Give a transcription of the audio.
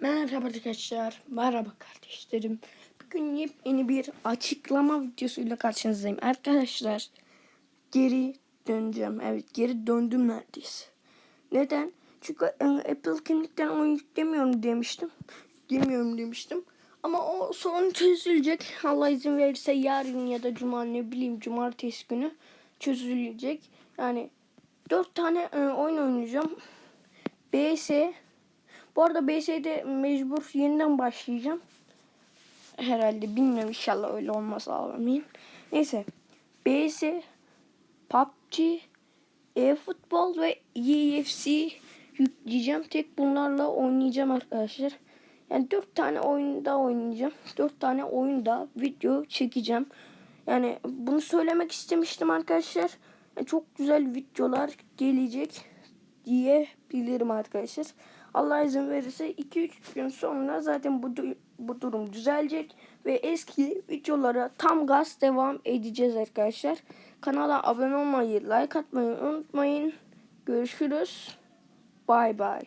Merhaba arkadaşlar, merhaba kardeşlerim. Bugün yepyeni bir açıklama videosuyla karşınızdayım. Arkadaşlar geri döneceğim. Evet geri döndüm neredeyse. Neden? Çünkü e, Apple kimlikten oyun yüklemiyorum demiştim. Yüklemiyorum demiştim. Ama o sorun çözülecek. Allah izin verirse yarın ya da cuma ne bileyim cumartesi günü çözülecek. Yani dört tane e, oyun oynayacağım. BS bu arada BS'de mecbur yeniden başlayacağım. Herhalde bilmiyorum inşallah öyle olmaz ağlamayayım. Neyse. BS, PUBG, e-futbol ve EFC yükleyeceğim. Tek bunlarla oynayacağım arkadaşlar. Yani dört tane oyunda oynayacağım. Dört tane oyunda video çekeceğim. Yani bunu söylemek istemiştim arkadaşlar. Yani çok güzel videolar gelecek diyebilirim arkadaşlar. Allah izin verirse 2-3 gün sonra zaten bu, bu durum düzelecek ve eski videolara tam gaz devam edeceğiz arkadaşlar. Kanala abone olmayı, like atmayı unutmayın. Görüşürüz. Bay bay.